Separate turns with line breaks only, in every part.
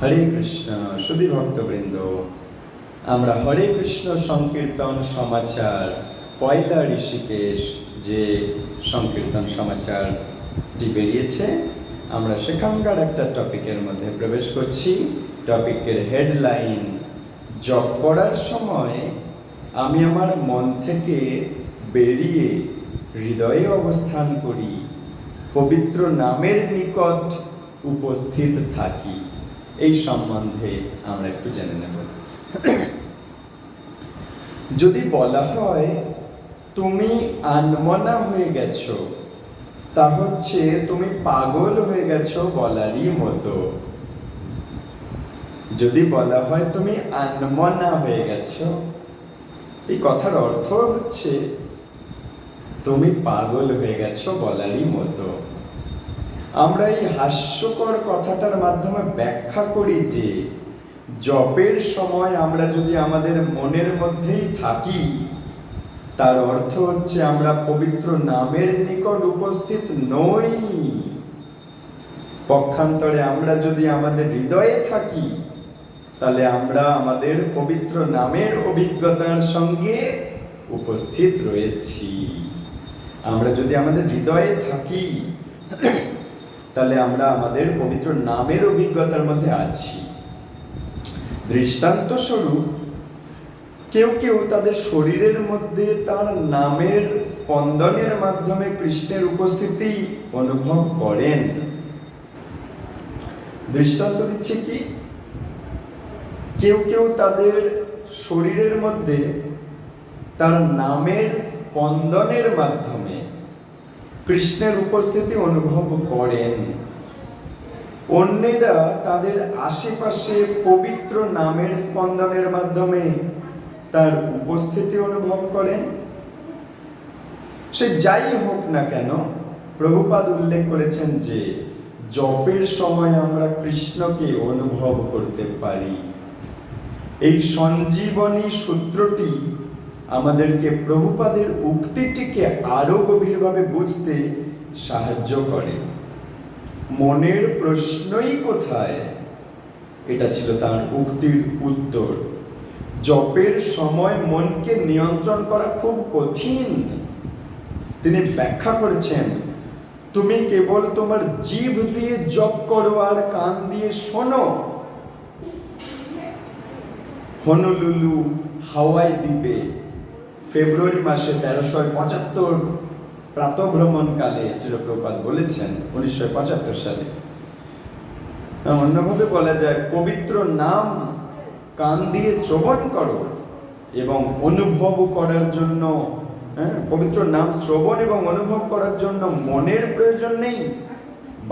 হরে কৃষ্ণ সুধী ভক্তবৃন্দ আমরা হরে কৃষ্ণ সংকীর্তন সমাচার, পয়লা ঋষিকেশ যে সংকীর্তন সমাচারটি বেরিয়েছে, আমরা সেখানকার একটা টপিকের মধ্যে প্রবেশ করছি। টপিকের হেডলাইন, জপ করার সময় আমি আমার মন থেকে বেরিয়ে হৃদয়ে অবস্থান করি, পবিত্র নামের নিকট উপস্থিত থাকি। এই সম্বন্ধে আমরা একটু জেনে নেব। যদি বলা হয়, তুমি আনমনা হয়ে গেছো, তা হচ্ছে তুমি পাগল হয়ে গেছো বলারই মতো। যদি বলা হয়, তুমি আনমনা হয়ে গেছো, এই কথার অর্থ হচ্ছে, তুমি পাগল হয়ে গেছো বলারই মতো। আমরা এই হাস্যকর কথাটার মাধ্যমে ব্যাখ্যা করি যে, জপের সময় আমরা যদি আমাদের মনের মধ্যেই থাকি, তার অর্থ হচ্ছে আমরা পবিত্র নামের নিকট উপস্থিত নই। পক্ষান্তরে আমরা যদি আমাদের হৃদয়ে থাকি, তাহলে আমরা আমাদের পবিত্র নামের অভিজ্ঞতার সঙ্গে উপস্থিত রয়েছি। আমরা যদি আমাদের হৃদয়ে থাকি তাহলে আমরা আমাদের পবিত্র নামের অভিজ্ঞতার মধ্যে আছি। দৃষ্টান্ত স্বরূপ, কেউ কেউ তাদের শরীরের মধ্যে তার নামের স্পন্দনের মাধ্যমে কৃষ্ণের উপস্থিতি অনুভব করেন। দৃষ্টান্ত দিচ্ছে কি? কেউ কেউ তাদের শরীরের মধ্যে তার নামের স্পন্দনের মাধ্যমে কৃষ্ণের উপস্থিতি অনুভব করেন। অন্যেরা তাদের আশেপাশে পবিত্র নামের স্পন্দনের মাধ্যমে তার উপস্থিতি অনুভব করেন। সে যাই হোক না কেন, প্রভুপাদ উল্লেখ করেছেন যে, জপের সময় আমরা কৃষ্ণকে অনুভব করতে পারি। এই সঞ্জীবনী সূত্রটি আমাদেরকে প্রভুপাদের উক্তিটিকে আরও গভীরভাবে বুঝতে সাহায্য করে। মনের প্রশ্নই কোথায়? এটা ছিল তার উক্তির উত্তর। জপের সময় মনকে নিয়ন্ত্রণ করা খুব কঠিন। তিনি ব্যাখ্যা করেছেন, তুমি কেবল তোমার জিভ দিয়ে জপ করো আর কান দিয়ে শোনো। হনলুলু হাওয়াই দ্বীপে ফেব্রুয়ারি মাসে তেরোশো পঁচাত্তর প্রাতভ্রমণকালে শিরপ্রপাত বলেছেন উনিশশো পঁচাত্তর সালে। অন্যভাবে বলা যায়, পবিত্র নাম কান দিয়ে শ্রবণ করো এবং অনুভব করার জন্য হ্যাঁ পবিত্র নাম শ্রবণ এবং অনুভব করার জন্য মনের প্রয়োজন নেই।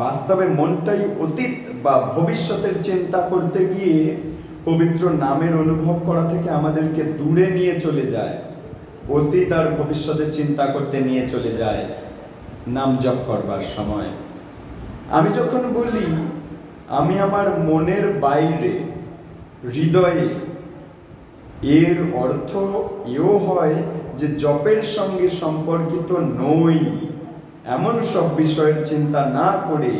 বাস্তবে মনটাই অতীত বা ভবিষ্যতের চিন্তা করতে গিয়ে পবিত্র নামের অনুভব করা থেকে আমাদেরকে দূরে নিয়ে চলে যায়। অতীত আর ভবিষ্যতের চিন্তা করতে নিয়ে চলে যায়। নাম জপ করবার সময়। আমি যখন বলি, আমি আমার মনের বাইরে, হৃদয়ে, এর অর্থ এও হয় যে জপের সঙ্গে সম্পর্কিত নই। এমন সব বিষয়ের চিন্তা না করে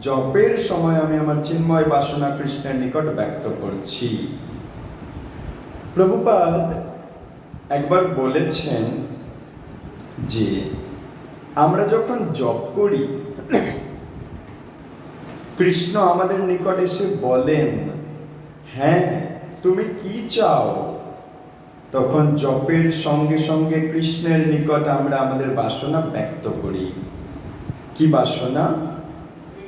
জপের সময় আমি আমার চিন্ময় বাসনা কৃষ্ণের নিকট ব্যক্ত করছি। প্রভুপাদ একবার বলেছেন যে আমরা যখন জপ করি, কৃষ্ণ আমাদের নিকট এসে বলেন হ্যাঁ তুমি কি চাও? তখন জপের সঙ্গে সঙ্গে কৃষ্ণের নিকট আমরা আমাদের বাসনা ব্যক্ত করি। কি বাসনা?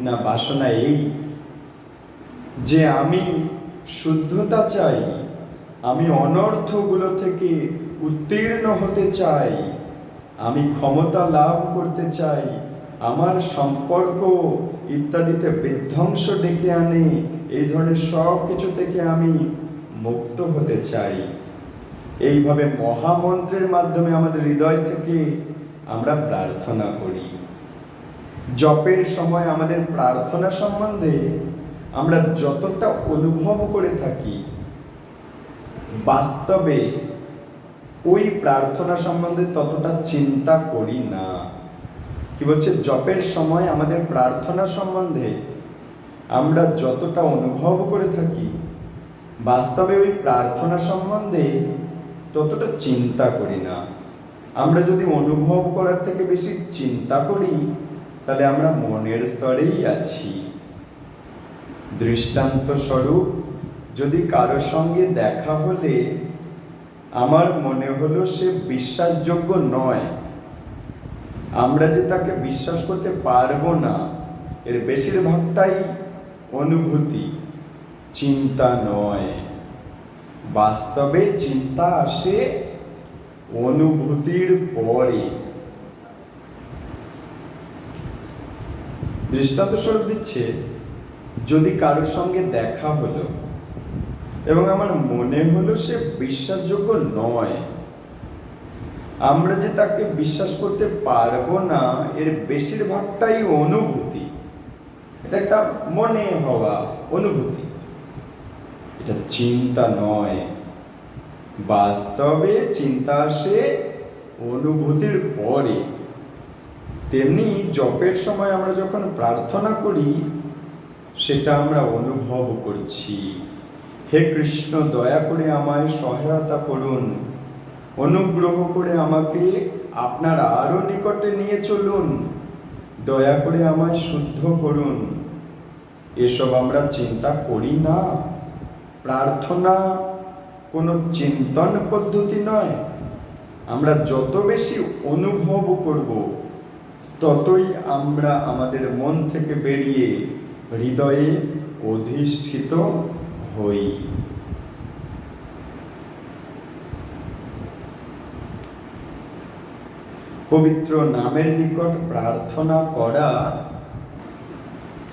না, বাসনা এই যে আমি শুদ্ধতা চাই, আমি অনর্থগুলো থেকে উত্তীর্ণ হতে চাই, আমি ক্ষমতা লাভ করতে চাই, আমার সম্পর্ক ইত্যাদিতে বিধ্বংস ডেকে আনে, এই ধরনের সব কিছু থেকে আমি মুক্ত হতে চাই। এইভাবে মহামন্ত্রের মাধ্যমে আমাদের হৃদয় থেকে আমরা প্রার্থনা করি। জপের সময় আমাদের প্রার্থনা সম্বন্ধে আমরা যতটা অনুভব করে থাকি, বাস্তবে ওই প্রার্থনা সম্বন্ধে ততটা চিন্তা করি না। কি বলছে? জপের সময় আমাদের প্রার্থনা সম্বন্ধে আমরা যতটা অনুভব করে থাকি, বাস্তবে ওই প্রার্থনা সম্বন্ধে ততটা চিন্তা করি না। আমরা যদি অনুভব করার থেকে বেশি চিন্তা করি, তাহলে আমরা মনের স্তরেই আছি। দৃষ্টান্ত স্বরূপ যদি কারোর সঙ্গে দেখা হলে আমার মনে হলো সে বিশ্বাসযোগ্য নয়। আমরা যে তাকে বিশ্বাস করতে পারব না, এর বেশিরভাগটাই অনুভূতি, চিন্তা নয়। বাস্তবে চিন্তা আসে অনুভূতির পরে। দৃষ্টান্ত স্বরূপ দিচ্ছে, যদি কারোর সঙ্গে দেখা হলো এবং আমার মনে হলো সে বিশ্বাসযোগ্য নয়। আমরা যে তাকে বিশ্বাস করতে পারব না, এর বেশিরভাগটাই অনুভূতি। এটা একটা মনে হওয়া অনুভূতি। এটা চিন্তা নয়। বাস্তবে চিন্তা আসে অনুভূতির পরে। তেমনি জপের সময় আমরা যখন প্রার্থনা করি, সেটা আমরা অনুভব করছি। হে কৃষ্ণ, দয়া করে আমায় সহায়তা করুন। অনুগ্রহ করে আমাকে আপনার আরও নিকটে নিয়ে চলুন। দয়া করে আমায় শুদ্ধ করুন। এসব আমরা চিন্তা করি না। প্রার্থনা কোনো চিন্তন পদ্ধতি নয়। আমরা যত বেশি অনুভব করব, ততই আমরা আমাদের মন থেকে বেরিয়ে হৃদয়ে অধিষ্ঠিত হই। পবিত্র নামের নিকট প্রার্থনা করা,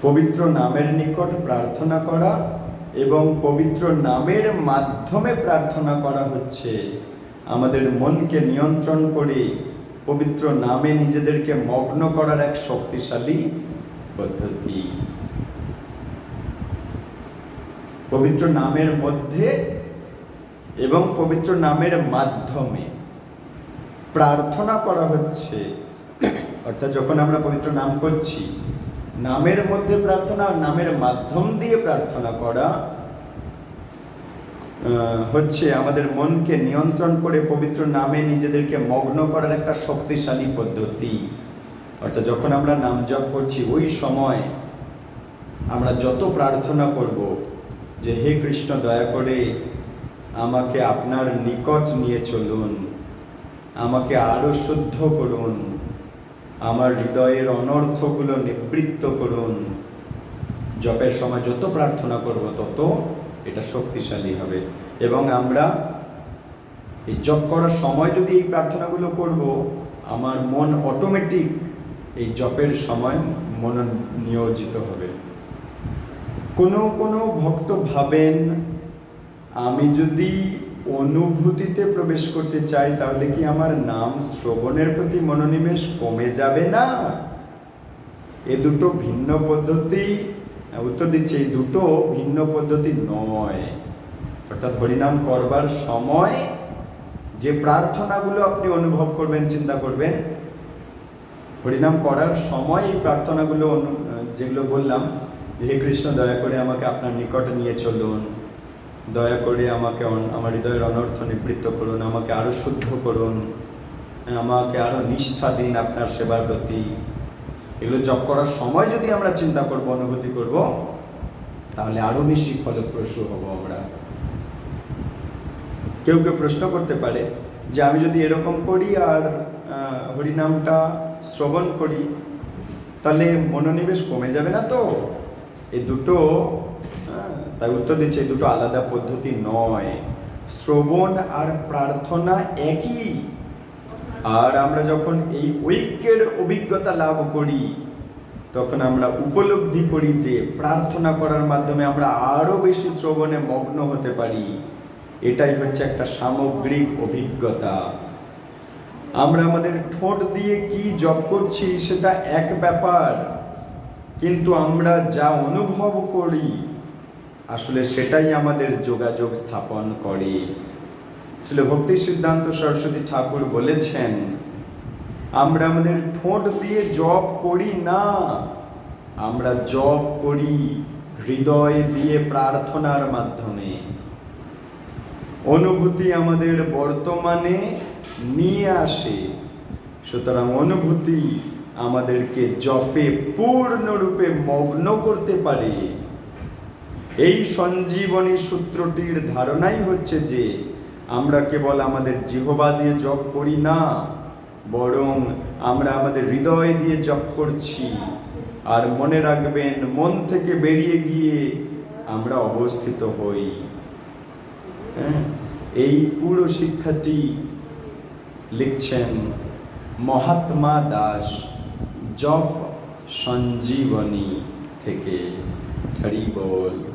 পবিত্র নামের নিকট প্রার্থনা করা এবং পবিত্র নামের মাধ্যমে প্রার্থনা করা হচ্ছে। আমাদের মনকে নিয়ন্ত্রণ করে পবিত্র নামে নিজেদেরকে মগ্ন করার এক শক্তিশালী পদ্ধতি। পবিত্র নামের মধ্যে এবং পবিত্র নামের মাধ্যমে। প্রার্থনা করা হচ্ছে। অর্থাৎ যখন আমরা পবিত্র নাম করছি, নামের মধ্যে প্রার্থনা নামের মাধ্যম দিয়ে প্রার্থনা করা হচ্ছে আমাদের মনকে নিয়ন্ত্রণ করে পবিত্র নামে নিজেদেরকে মগ্ন করার একটা শক্তিশালী পদ্ধতি। অর্থাৎ যখন আমরা নাম জপ করছি, ওই সময় আমরা যত প্রার্থনা করব যে হে কৃষ্ণ, দয়া করে আমাকে আপনার নিকট নিয়ে চলুন। আমাকে আরও শুদ্ধ করুন। আমার হৃদয়ের অনর্থগুলো নিবৃত্ত করুন। জপের সময় যত প্রার্থনা করব, তত এটা শক্তিশালী হবে। এবং আমরা এই জপ করার সময় যদি এই প্রার্থনাগুলো করব, আমার মন অটোমেটিক এই জপের সময় মন নিয়োজিত হবে। কোনো কোনো ভক্ত ভাবেন, আমি যদি অনুভূতিতে প্রবেশ করতে চাই, তাহলে কি আমার নাম শ্রবণের প্রতি মনোনিবেশ কমে যাবে না? এ দুটো ভিন্ন পদ্ধতি, উত্তর দিচ্ছে, এই দুটো ভিন্ন পদ্ধতি নয়। অর্থাৎ হরিনাম করবার সময় যে প্রার্থনাগুলো আপনি অনুভব করবেন, চিন্তা করবেন, হরিনাম করার সময় এই প্রার্থনাগুলো যেগুলো বললাম হে কৃষ্ণ, দয়া করে আমাকে আপনার নিকটে নিয়ে চলুন। দয়া করে আমাকে আমার হৃদয়ের অনর্থ নিবৃত্ত করুন, আমাকে আরও শুদ্ধ করুন, আমাকে আরও নিষ্ঠা দিন আপনার সেবার প্রতি। এগুলো জপ করার সময় যদি আমরা চিন্তা করব, অনুভূতি করব, তাহলে আরও বেশি ফলপ্রসূ হব আমরা। কেউ কেউ প্রশ্ন করতে পারে যে আমি যদি এরকম করি আর হরিনামটা শ্রবণ করি, তাহলে মনোনিবেশ কমে যাবে না তো? এই দুটো হ্যাঁ, তাই উত্তর দিচ্ছে এই দুটো আলাদা পদ্ধতি নয়। শ্রবণ আর প্রার্থনা একই। আর আমরা যখন এই ঐক্যের অভিজ্ঞতা লাভ করি তখন আমরা উপলব্ধি করি যে প্রার্থনা করার মাধ্যমে আমরা আরও বেশি শ্রবণে মগ্ন হতে পারি। এটাই হচ্ছে একটা সামগ্রিক অভিজ্ঞতা। আমরা আমাদের ঠোঁট দিয়ে কি জপ করছি সেটা এক ব্যাপার। কিন্তু আমরা যা অনুভব করি, আসলে সেটাই আমাদের যোগাযোগ স্থাপন করে। ছিল ভক্তি সিদ্ধান্ত সরস্বতী ঠাকুর বলেছেন, আমরা আমাদের ঠোঁট দিয়ে জপ করি না, আমরা জপ করি হৃদয় দিয়ে প্রার্থনার মাধ্যমে। অনুভূতি আমাদের বর্তমানে নিয়ে আসে, সুতরাং অনুভূতি আমাদেরকে জপে পূর্ণরূপে মগ্ন করতে পারে। এই সঞ্জীবনী সূত্রটির ধারণাই হচ্ছে যে, আমরা কেবল আমাদের জিহবা দিয়ে জপ করি না, বরং আমরা আমাদের হৃদয় দিয়ে জপ করছি। আর মনে রাখবেন, মন থেকে বেরিয়ে গিয়ে আমরা অবস্থিত হই। হ্যাঁ? এই পুরো শিক্ষাটি লিখছেন মহাত্মা দাস। জপ সঞ্জীবনী থেকে হরি বল।